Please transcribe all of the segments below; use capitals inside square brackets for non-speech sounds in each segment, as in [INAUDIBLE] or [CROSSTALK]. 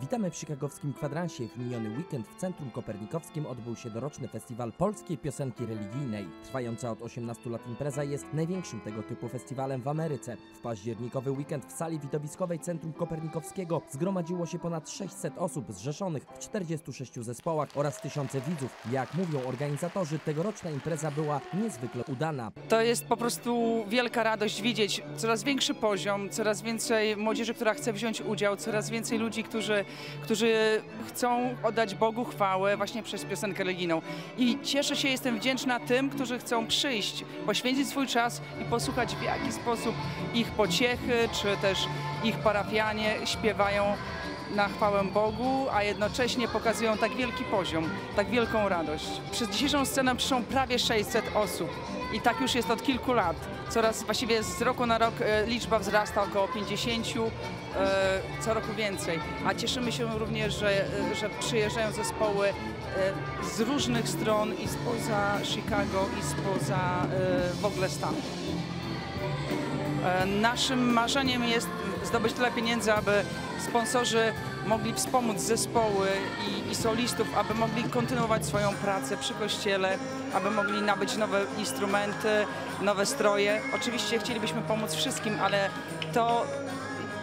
Witamy w chicagowskim kwadransie. W miniony weekend w Centrum Kopernikowskim odbył się doroczny festiwal polskiej piosenki religijnej. Trwająca od 18 lat impreza jest największym tego typu festiwalem w Ameryce. W październikowy weekend w sali widowiskowej Centrum Kopernikowskiego zgromadziło się ponad 600 osób zrzeszonych w 46 zespołach oraz tysiące widzów. Jak mówią organizatorzy, tegoroczna impreza była niezwykle udana. To jest po prostu wielka radość widzieć coraz większy poziom, coraz więcej młodzieży, która chce wziąć udział, coraz więcej ludzi, którzy, którzy chcą oddać Bogu chwałę właśnie przez piosenkę religijną. I cieszę się, jestem wdzięczna tym, którzy chcą przyjść, poświęcić swój czas i posłuchać w jaki sposób ich pociechy, czy też ich parafianie śpiewają na chwałę Bogu, a jednocześnie pokazują tak wielki poziom, tak wielką radość. Przez dzisiejszą scenę przyszło prawie 600 osób i tak już jest od kilku lat. Coraz właściwie z roku na rok e, liczba wzrasta około 50, e, co roku więcej. A cieszymy się również, że, e, że przyjeżdżają zespoły z różnych stron i spoza Chicago i spoza w ogóle stanu. E, Naszym marzeniem jest zdobyć tyle pieniędzy, aby sponsorzy mogli wspomóc zespoły i, i solistów, aby mogli kontynuować swoją pracę przy kościele, aby mogli nabyć nowe instrumenty, nowe stroje. Oczywiście chcielibyśmy pomóc wszystkim, ale to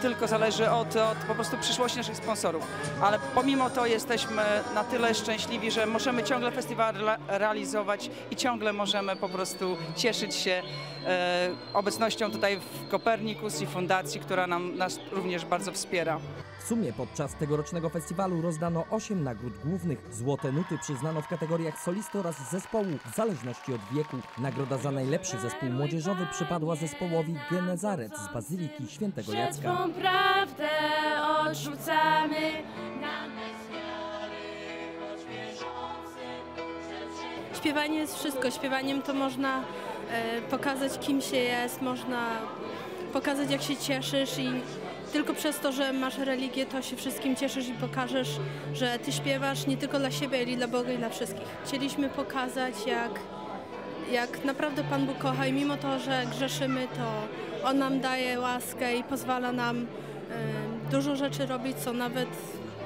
tylko zależy od, od po prostu przyszłości naszych sponsorów. Ale pomimo to jesteśmy na tyle szczęśliwi, że możemy ciągle festiwal re- realizować i ciągle możemy po prostu cieszyć się e, obecnością tutaj w Kopernikus i fundacji, która nam, nas również bardzo wspiera. W sumie podczas tegorocznego festiwalu rozdano 8 nagród głównych. Złote nuty przyznano w kategoriach solisty oraz zespołu w zależności od wieku. Nagroda za najlepszy zespół młodzieżowy przypadła zespołowi Genezaret z Bazyliki Świętego Jacka. Prawdę odrzucamy. Śpiewanie jest wszystko. Śpiewaniem to można e, pokazać, kim się jest, można pokazać, jak się cieszysz i tylko przez to, że masz religię, to się wszystkim cieszysz i pokażesz, że ty śpiewasz nie tylko dla siebie, ale i dla Boga i dla wszystkich. Chcieliśmy pokazać, jak, jak naprawdę Pan Bóg kocha i mimo to, że grzeszymy, to On nam daje łaskę i pozwala nam e, dużo rzeczy robić, co nawet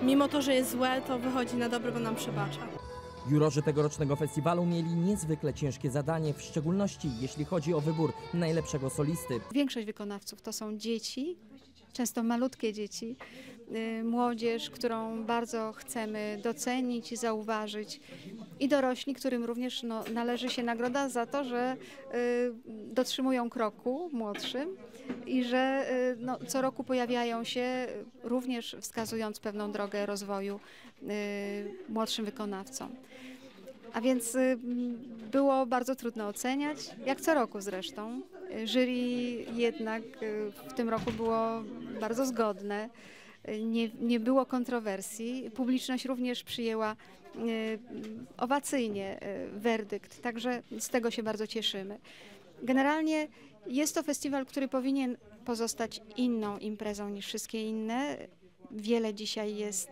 mimo to, że jest złe, to wychodzi na dobre, bo nam przebacza. Jurorzy tegorocznego festiwalu mieli niezwykle ciężkie zadanie, w szczególności jeśli chodzi o wybór najlepszego solisty. Większość wykonawców to są dzieci, często malutkie dzieci, y, młodzież, którą bardzo chcemy docenić i zauważyć i dorośli, którym również no, należy się nagroda za to, że y, dotrzymują kroku młodszym i że y, no, co roku pojawiają się, również wskazując pewną drogę rozwoju młodszym wykonawcom. A więc y, było bardzo trudno oceniać, jak co roku zresztą. Jury jednak y, w tym roku było bardzo zgodne, nie, nie było kontrowersji. Publiczność również przyjęła y, owacyjnie werdykt, także z tego się bardzo cieszymy. Generalnie jest to festiwal, który powinien pozostać inną imprezą niż wszystkie inne. Wiele dzisiaj jest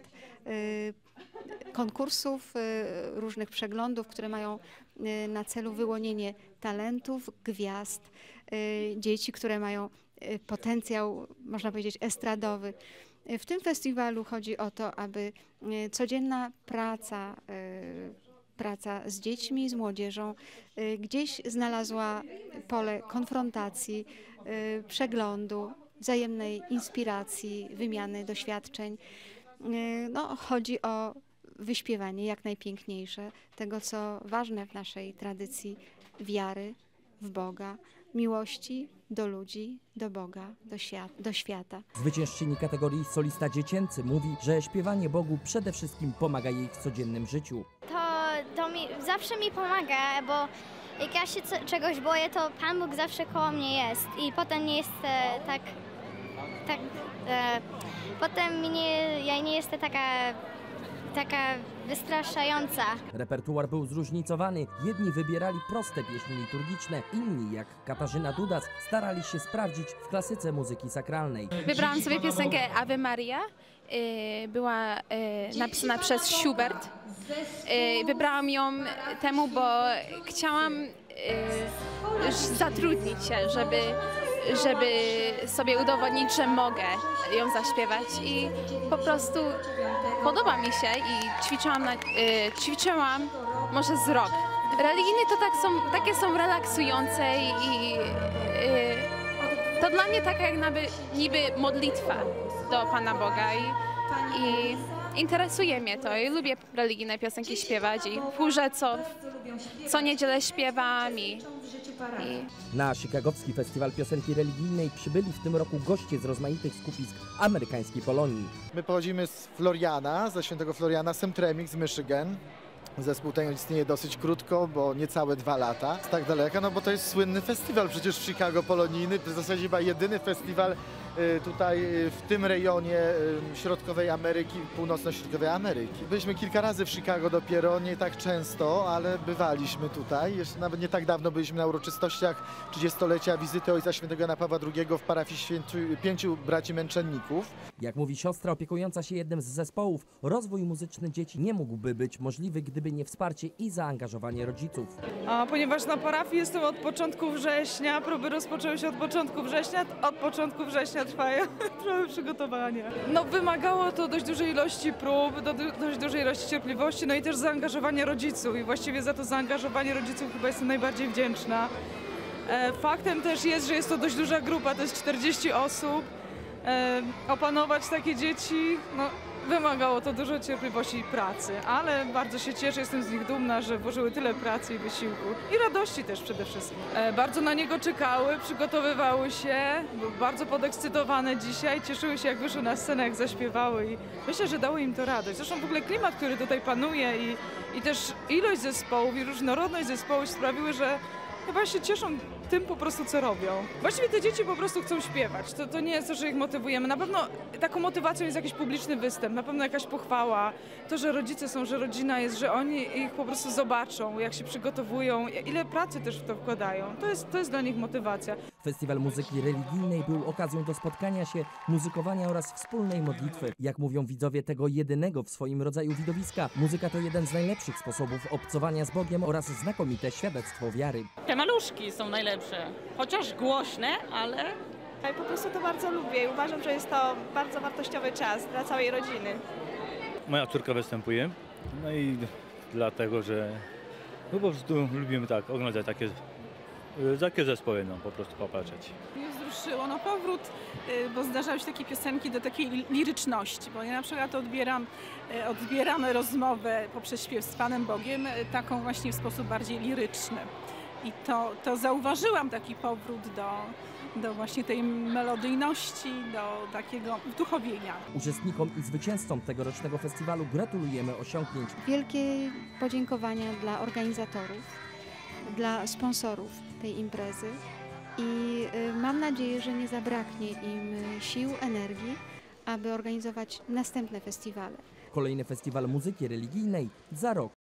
konkursów, y, różnych przeglądów, które mają y, na celu wyłonienie talentów, gwiazd, y, dzieci, które mają potencjał, można powiedzieć, estradowy. W tym festiwalu chodzi o to, aby codzienna praca, praca z dziećmi, z młodzieżą gdzieś znalazła pole konfrontacji, przeglądu, wzajemnej inspiracji, wymiany doświadczeń. No, chodzi o wyśpiewanie jak najpiękniejsze tego, co ważne w naszej tradycji wiary w Boga, miłości do ludzi, do Boga, do, świat, do świata. Zwyciężczyni kategorii solista dziecięcy mówi, że śpiewanie Bogu przede wszystkim pomaga jej w codziennym życiu. to, to mi, zawsze mi pomaga, bo jak ja się co, czegoś boję, to Pan Bóg zawsze koło mnie jest i potem nie jest e, tak, tak e, potem nie, ja nie jestem taka, taka wystraszająca. Repertuar był zróżnicowany. Jedni wybierali proste pieśni liturgiczne, inni, jak Katarzyna Dudas, starali się sprawdzić w klasyce muzyki sakralnej. Wybrałam sobie piosenkę Ave Maria. y, Była y, napisana przez Schubert. Y, Wybrałam ją temu, bo chciałam zatrudnić się, żeby, żeby sobie udowodnić, że mogę ją zaśpiewać i po prostu podoba mi się i ćwiczyłam, na, y, ćwiczyłam może z rok. Religijne to tak są, takie są relaksujące i y, to dla mnie taka jak niby, niby modlitwa do Pana Boga i, i interesuje mnie to i lubię religijne piosenki śpiewać i chórze co, co niedzielę śpiewam i, Na Chicagowski Festiwal Piosenki Religijnej przybyli w tym roku goście z rozmaitych skupisk amerykańskiej Polonii. My pochodzimy z Floriana, ze świętego Floriana, Semtremix z Michigan. Zespół ten istnieje dosyć krótko, bo niecałe dwa lata. Z tak daleka, no bo to jest słynny festiwal przecież w Chicago polonijny. W zasadzie chyba jedyny festiwal tutaj y, w tym rejonie y, środkowej Ameryki, północno-środkowej Ameryki. Byliśmy kilka razy w Chicago dopiero, nie tak często, ale bywaliśmy tutaj. Jeszcze nawet nie tak dawno byliśmy na uroczystościach 30-lecia wizyty Ojca Świętego Jana Pawła II w parafii święciu, pięciu braci męczenników. Jak mówi siostra opiekująca się jednym z zespołów, rozwój muzyczny dzieci nie mógłby być możliwy, gdyby nie wsparcie i zaangażowanie rodziców. A ponieważ na parafii jestem od początku września, próby rozpoczęły się od początku września, od początku września trwają [LAUGHS] trwały przygotowania. No wymagało to dość dużej ilości prób, do, dość dużej ilości cierpliwości, no i też zaangażowania rodziców i właściwie za to zaangażowanie rodziców chyba jestem najbardziej wdzięczna. E, Faktem też jest, że jest to dość duża grupa, to jest 40 osób. Opanować takie dzieci, no Wymagało to dużo cierpliwości i pracy, ale bardzo się cieszę, jestem z nich dumna, że włożyły tyle pracy i wysiłku. I radości też przede wszystkim. E, bardzo na niego czekały, przygotowywały się, były bardzo podekscytowane dzisiaj, cieszyły się jak wyszły na scenę, jak zaśpiewały i myślę, że dało im to radość. Zresztą w ogóle klimat, który tutaj panuje i, i też ilość zespołów i różnorodność zespołów sprawiły, że chyba się cieszą tym po prostu, co robią. Właściwie te dzieci po prostu chcą śpiewać. To, to nie jest to, że ich motywujemy. Na pewno taką motywacją jest jakiś publiczny występ, na pewno jakaś pochwała. To, że rodzice są, że rodzina jest, że oni ich po prostu zobaczą, jak się przygotowują, ile pracy też w to wkładają. To jest, to jest dla nich motywacja. Festiwal Muzyki Religijnej był okazją do spotkania się, muzykowania oraz wspólnej modlitwy. Jak mówią widzowie tego jedynego w swoim rodzaju widowiska, muzyka to jeden z najlepszych sposobów obcowania z Bogiem oraz znakomite świadectwo wiary. Te maluszki są najlepsze. Chociaż głośne, ale Ja po prostu to bardzo lubię i uważam, że jest to bardzo wartościowy czas dla całej rodziny. Moja córka występuje, no i dlatego, że no po prostu lubimy tak oglądać takie, takie zespoły, no po prostu popatrzeć. mnie wzruszyło. No powrót, y, bo zdarzały się takie piosenki do takiej li- liryczności, bo ja na przykład odbieram, y, odbieram rozmowę poprzez śpiew z Panem Bogiem y, taką właśnie w sposób bardziej liryczny. I to, to zauważyłam taki powrót do, do właśnie tej melodyjności, do takiego uduchowienia. Uczestnikom i zwycięzcom tegorocznego festiwalu gratulujemy osiągnięć. Wielkie podziękowania dla organizatorów, dla sponsorów tej imprezy i y, mam nadzieję, że nie zabraknie im sił, energii, aby organizować następne festiwale. Kolejny festiwal muzyki religijnej za rok.